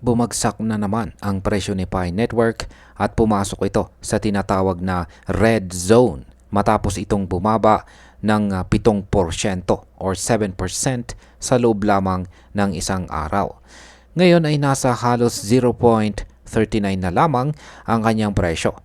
bumagsak na naman ang presyo ni Pi Network at pumasok ito sa tinatawag na red zone matapos itong bumaba ng ah, 7% or 7% sa loob lamang ng isang araw. Ngayon ay nasa halos 0.39 na lamang ang kanyang presyo.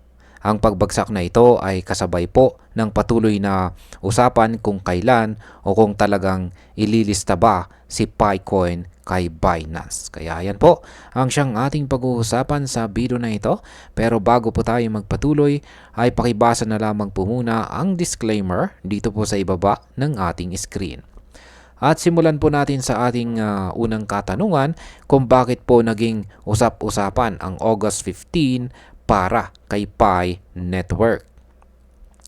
Ang pagbagsak na ito ay kasabay po ng patuloy na usapan kung kailan o kung talagang ililista ba si Picoin kay Binance. Kaya yan po ang siyang ating pag-uusapan sa video na ito. Pero bago po tayo magpatuloy ay pakibasa na lamang po muna ang disclaimer dito po sa ibaba ng ating screen. At simulan po natin sa ating ah, unang katanungan kung bakit po naging usap-usapan ang August 15 para kay Pi Network.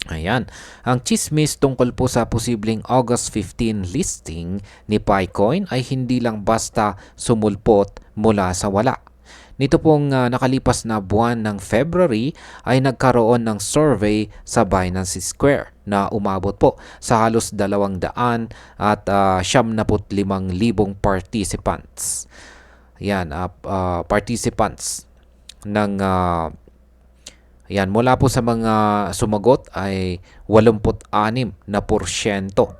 Ayan, ang chismis tungkol po sa posibleng August 15 listing ni Picoin ay hindi lang basta sumulpot mula sa wala. Nito pong ah, nakalipas na buwan ng February ay nagkaroon ng survey sa Binance Square na umabot po sa halos 200 at uh, 75,000 participants. Yan, ah, ah, participants ng ah, yan, mula po sa mga sumagot ay 86 na porsyento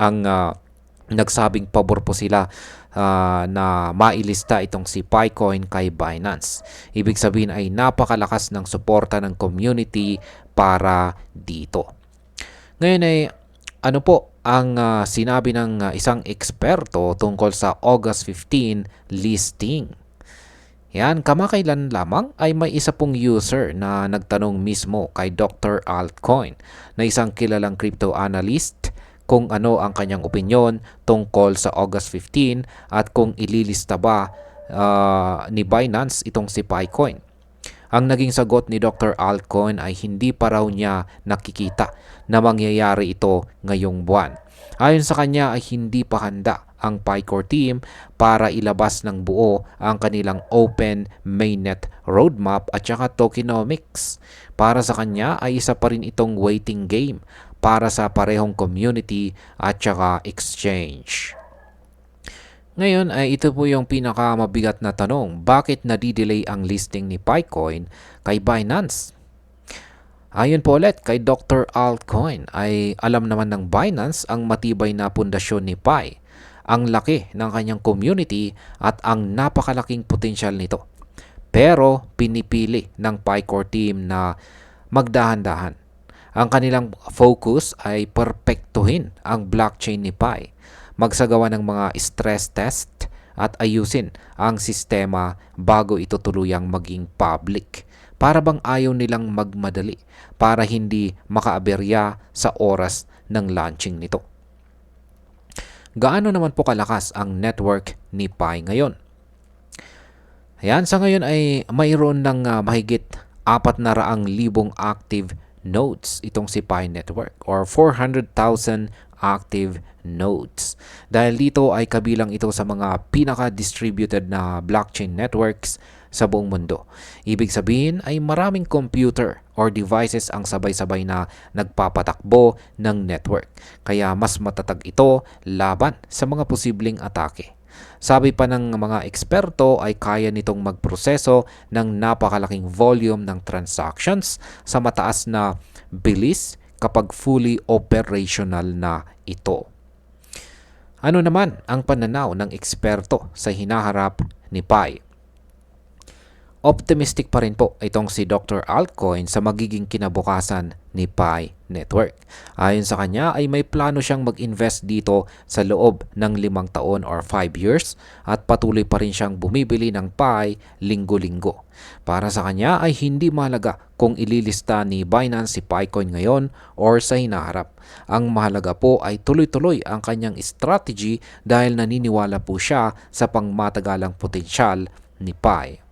ang ah, nagsabing pabor po sila ah, na mailista itong si Picoin kay Binance. Ibig sabihin ay napakalakas ng suporta ng community para dito. Ngayon ay ano po ang ah, sinabi ng ah, isang eksperto tungkol sa August 15 listing? Yan, kamakailan lamang ay may isa pong user na nagtanong mismo kay Dr. Altcoin na isang kilalang crypto analyst kung ano ang kanyang opinyon tungkol sa August 15 at kung ililista ba ah, ni Binance itong si Picoin. Ang naging sagot ni Dr. Altcoin ay hindi pa raw niya nakikita na mangyayari ito ngayong buwan. Ayon sa kanya ay hindi pa handa ang PyCore team para ilabas ng buo ang kanilang open mainnet roadmap at saka tokenomics. Para sa kanya ay isa pa rin itong waiting game para sa parehong community at saka exchange. Ngayon ay ito po yung pinakamabigat na tanong, bakit nadidelay ang listing ni Picoin kay Binance? Ayon po ulit kay Dr. Altcoin ay alam naman ng Binance ang matibay na pundasyon ni Pi, ang laki ng kanyang community at ang napakalaking potensyal nito. Pero pinipili ng Picore team na magdahan-dahan. Ang kanilang focus ay perpektuhin ang blockchain ni Pi, magsagawa ng mga stress test at ayusin ang sistema bago ito tuluyang maging public para bang ayaw nilang magmadali para hindi makaaberya sa oras ng launching nito. Gaano naman po kalakas ang network ni Pi ngayon? Ayan, sa ngayon ay mayroon ng ah, mahigit apat na raang libong active nodes itong si Pi Network or 400,000 active nodes. Dahil dito ay kabilang ito sa mga pinaka-distributed na blockchain networks sa buong mundo. Ibig sabihin ay maraming computer or devices ang sabay-sabay na nagpapatakbo ng network. Kaya mas matatag ito laban sa mga posibleng atake. Sabi pa ng mga eksperto ay kaya nitong magproseso ng napakalaking volume ng transactions sa mataas na bilis kapag fully operational na ito. Ano naman ang pananaw ng eksperto sa hinaharap ni Pi? Optimistic pa rin po itong si Dr. Altcoin sa magiging kinabukasan ni Pi Network. Ayon sa kanya ay may plano siyang mag-invest dito sa loob ng limang taon or 5 years at patuloy pa rin siyang bumibili ng Pi linggo-linggo. Para sa kanya ay hindi mahalaga kung ililista ni Binance si Picoin ngayon or sa hinaharap. Ang mahalaga po ay tuloy-tuloy ang kanyang strategy dahil naniniwala po siya sa pangmatagalang potensyal ni Pi.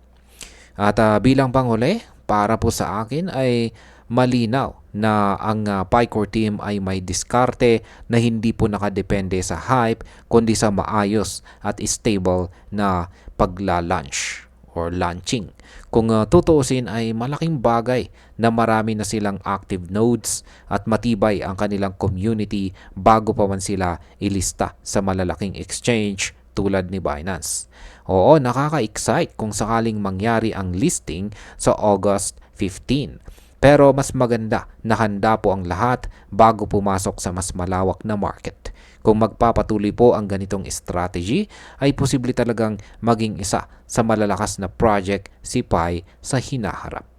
At uh, bilang panghuli, para po sa akin ay malinaw na ang uh, PyCore team ay may diskarte na hindi po nakadepende sa hype kundi sa maayos at stable na pagla-launch or launching. Kung uh, tutuusin ay malaking bagay na marami na silang active nodes at matibay ang kanilang community bago pa man sila ilista sa malalaking exchange katulad ni Binance. Oo, nakaka-excite kung sakaling mangyari ang listing sa August 15. Pero mas maganda na handa po ang lahat bago pumasok sa mas malawak na market. Kung magpapatuloy po ang ganitong strategy, ay posible talagang maging isa sa malalakas na project si Pi sa hinaharap.